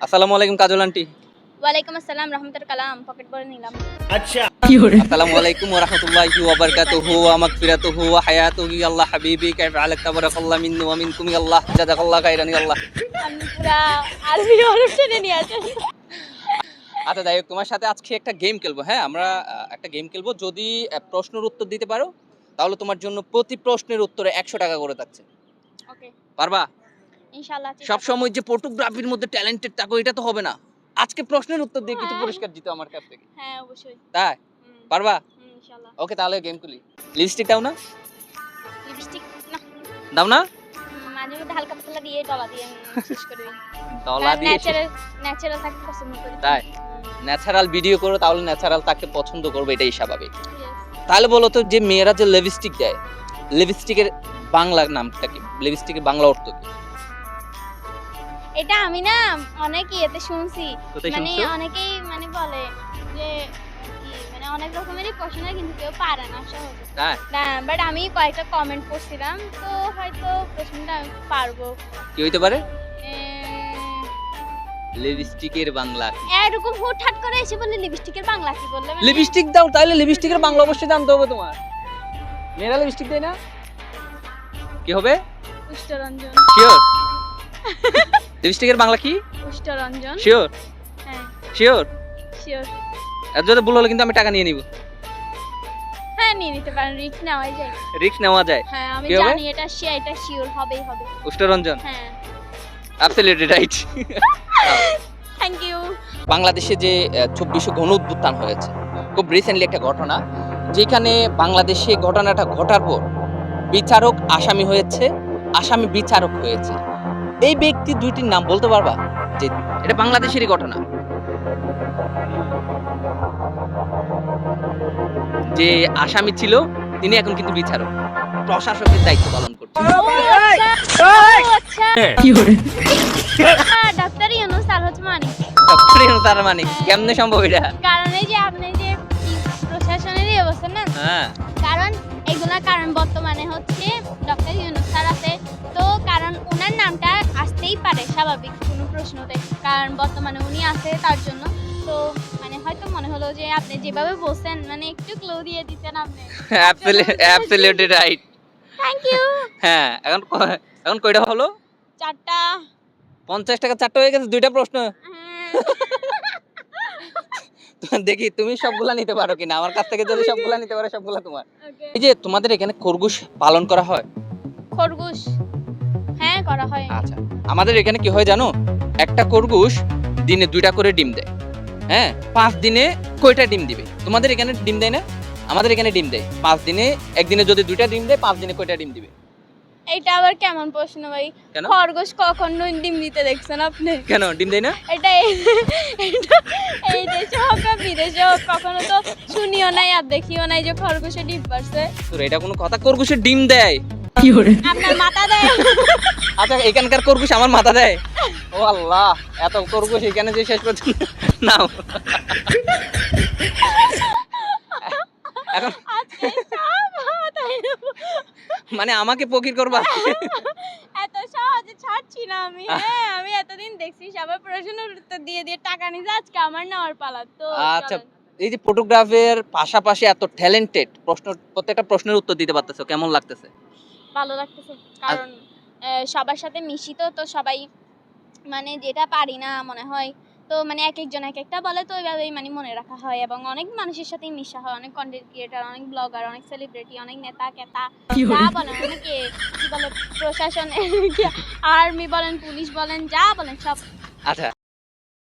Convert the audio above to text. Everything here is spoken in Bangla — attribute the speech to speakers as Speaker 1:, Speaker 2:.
Speaker 1: আসসালামু আলাইকুম কাজল আন্টি।
Speaker 2: ওয়ালাইকুম আসসালাম রহমতুল কালাম পকেট নিলাম।
Speaker 1: আসসালামু আলাইকুম ওয়া রাহমাতুল্লাহি ওয়া বারাকাতুহু ওয়া মাগফিরাতুহু ওয়া হায়াতুহু ইয়া আল্লাহ হাবিবি কাইফা আলাক তাবারাকাল্লাহ মিন্নু ওয়া মিনকুম ইয়া আল্লাহ জাযাকাল্লাহ খাইরান ইয়া আল্লাহ।
Speaker 2: আমি পুরা আরবি হরফ টেনে নিয়ে আসেন
Speaker 1: আচ্ছা যাই হোক তোমার সাথে আজকে একটা গেম খেলব হ্যাঁ? আমরা একটা গেম খেলব যদি প্রশ্নের উত্তর দিতে পারো তাহলে তোমার জন্য প্রতি প্রশ্নের উত্তরে একশো টাকা করে থাকছে। পারবা?
Speaker 2: ইনশাআল্লাহ
Speaker 1: সব সময় যে ফটোগ্রাফির মধ্যে ট্যালেন্টেড থাকো এটা তো হবে না। আজকে প্রশ্নের উত্তর দিয়ে কিছু
Speaker 2: হ্যাঁ।
Speaker 1: পুরস্কার দিতে আমার কাছ থেকে।
Speaker 2: হ্যাঁ অবশ্যই।
Speaker 1: তাই? পারবা?
Speaker 2: ইনশাআল্লাহ।
Speaker 1: ওকে তাহলে গেম খুলি। লিপস্টিক দাও না?
Speaker 2: লিপস্টিক না।
Speaker 1: দাও না?
Speaker 2: মাঝে মধ্যে হালকা পাতলা দিয়ে ডলা দিয়ে শেষ করে দিই।
Speaker 1: দিয়ে
Speaker 2: ন্যাচারাল ন্যাচারাল থাকতে পছন্দ করি।
Speaker 1: তাই? ন্যাচারাল ভিডিও করো তাহলে ন্যাচারাল তাকে পছন্দ করবে এটাই স্বাভাবিক। তাহলে বলো তো যে মেয়েরা যে লিপস্টিক দেয় লিপস্টিকের বাংলা নামটা কি? লিপস্টিকের বাংলা অর্থ কি?
Speaker 2: এটা আমি না অনেক ইয়েতে শুনছি। মানে অনেকেই মানে বলে যে মানে অনেক রকমেরই প্রশ্ন কিন্তু কেউ পারে না সহজে। না বাট আমি কয়েকটা কমেন্ট করছিলাম তো হয়তো প্রশ্নটা আমি পারব।
Speaker 1: কি হইতে পারে? লিপস্টিকের বাংলা
Speaker 2: এরকম হুটহাট করে এসে বললে লিপস্টিকের বাংলা কি বললে? মানে-
Speaker 1: লিপস্টিক দাও তাহলে লিপস্টিকের বাংলা অবশ্যই জানতে হবে তোমার। মেয়েরা লিপস্টিক দেয় না? কি হবে?
Speaker 2: পুষ্টরঞ্জন
Speaker 1: শিওর লিপস্টিকের বাংলা কি?
Speaker 2: পুষ্টরঞ্জন
Speaker 1: শিওর
Speaker 2: হ্যাঁ।
Speaker 1: শিওর
Speaker 2: শিওর
Speaker 1: আর যদি ভুল হলে কিন্তু আমি টাকা নিয়ে নিব।
Speaker 2: হ্যাঁ নিয়ে নিতে পারেন রিস্ক নেওয়াই যায়।
Speaker 1: রিস্ক নেওয়া যায়?
Speaker 2: হ্যাঁ আমি জানি এটা শিয়া এটা শিওর হবেই হবে।
Speaker 1: উষ্টরঞ্জন
Speaker 2: হ্যাঁ।
Speaker 1: অ্যাবসলিউটলি রাইট
Speaker 2: থ্যাংক ইউ
Speaker 1: বাংলাদেশে যে চব্বিশে গণ উত্থান হয়েছে খুব রিসেন্টলি একটা ঘটনা যেখানে বাংলাদেশে ঘটনাটা ঘটার পর বিচারক আসামি হয়েছে আসামি বিচারক হয়েছে। এই ব্যক্তি দুইটির নাম বলতে পারবা যে এটা বাংলাদেশেরই ঘটনা যে আসামি ছিল তিনি এখন কিন্তু বিচারক প্রশাসকের দায়িত্ব পালন করছে
Speaker 2: আচ্ছা হ্যাঁ,
Speaker 1: মানে কেমনে সম্ভব এটা
Speaker 2: কারণ এই
Speaker 1: হ্যাঁ
Speaker 2: কারণ এগুলা কারণ বর্তমানে হচ্ছে স্বাভাবিক কোনো প্রশ্নতে কারণ বর্তমানে উনি আছে তার জন্য। তো মানে হয়তো মনে হলো যে আপনি যেভাবে বলছেন মানে একটু ক্লো দিয়ে দিচ্ছেন আপনি।
Speaker 1: অ্যাবসলিউটলি রাইট
Speaker 2: থ্যাংক ইউ
Speaker 1: হ্যাঁ এখন এখন কয়টা হলো?
Speaker 2: চারটা।
Speaker 1: পঞ্চাশ টাকা চারটা হয়ে গেছে দুইটা প্রশ্ন। দেখি তুমি সবগুলা নিতে পারো কিনা? আমার কাছ থেকে যদি সবগুলা নিতে পারো সবগুলা তোমার। এই যে তোমাদের এখানে খরগোশ পালন করা হয়।
Speaker 2: খরগোশ। করা হয়।
Speaker 1: আচ্ছা আমাদের এখানে কি হয় জানো? একটা খরগোশ দিনে দুইটা করে ডিম দেয়। হ্যাঁ পাঁচ দিনে কয়টা ডিম দিবে? তোমাদের এখানে ডিম দেয় না? আমাদের এখানে ডিম দেয়। পাঁচ দিনে একদিনে যদি দুইটা ডিম দেয় পাঁচ দিনে কয়টা ডিম দিবে?
Speaker 2: এটা আবার কেমন প্রশ্ন ভাই? খরগোশ কখন ডিম দিতে দেখছেন আপনি?
Speaker 1: কেন? ডিম দেয় না?
Speaker 2: এটা এই- দেশে হোক আর বিদেশে হোক কখনো তো শুনিও নাই আর দেখিও নাই যে খরগোশে ডিম পারছে।
Speaker 1: তোর এটা কোনো কথা? খরগোশের ডিম দেয়।
Speaker 2: আপনার মাথা দেয়।
Speaker 1: আচ্ছা এখানকার খরগোশ আমার মাথা দেয়? ও আল্লাহ এত খরগোশ এখানে যে শেষ পর্যন্ত নাও। এখন
Speaker 2: আজকে সব মাথায় দেব।
Speaker 1: মানে আমাকে পকির করবা?
Speaker 2: এত সহজে ছাড়ছি না আমি। হ্যাঁ আমি এতদিন দেখছি সবাই প্রশ্নের উত্তর দিয়ে দিয়ে টাকা নিয়ে আজকে আমার নেওয়ার পালা। তো
Speaker 1: আচ্ছা এই যে ফটোগ্রাফের পাশাপাশি এত ট্যালেন্টেড প্রশ্ন প্রত্যেকটা প্রশ্নের উত্তর দিতে পারতেছো কেমন লাগতেছে?
Speaker 2: ভালো লাগতেছে। কারণ সবার সাথে মিশি তো তো সবাই মানে যেটা পারি না মনে হয় তো মানে এক একজন এক একটা বলে তো ওইভাবেই মানে মনে রাখা হয় এবং অনেক মানুষের সাথেই মিশা হয়। অনেক কন্টেন্ট ক্রিয়েটার অনেক ব্লগার অনেক সেলিব্রিটি অনেক নেতা কেতা যা বলেন অনেকে কি বলে প্রশাসন আর্মি বলেন পুলিশ বলেন যা বলেন সব।
Speaker 1: আচ্ছা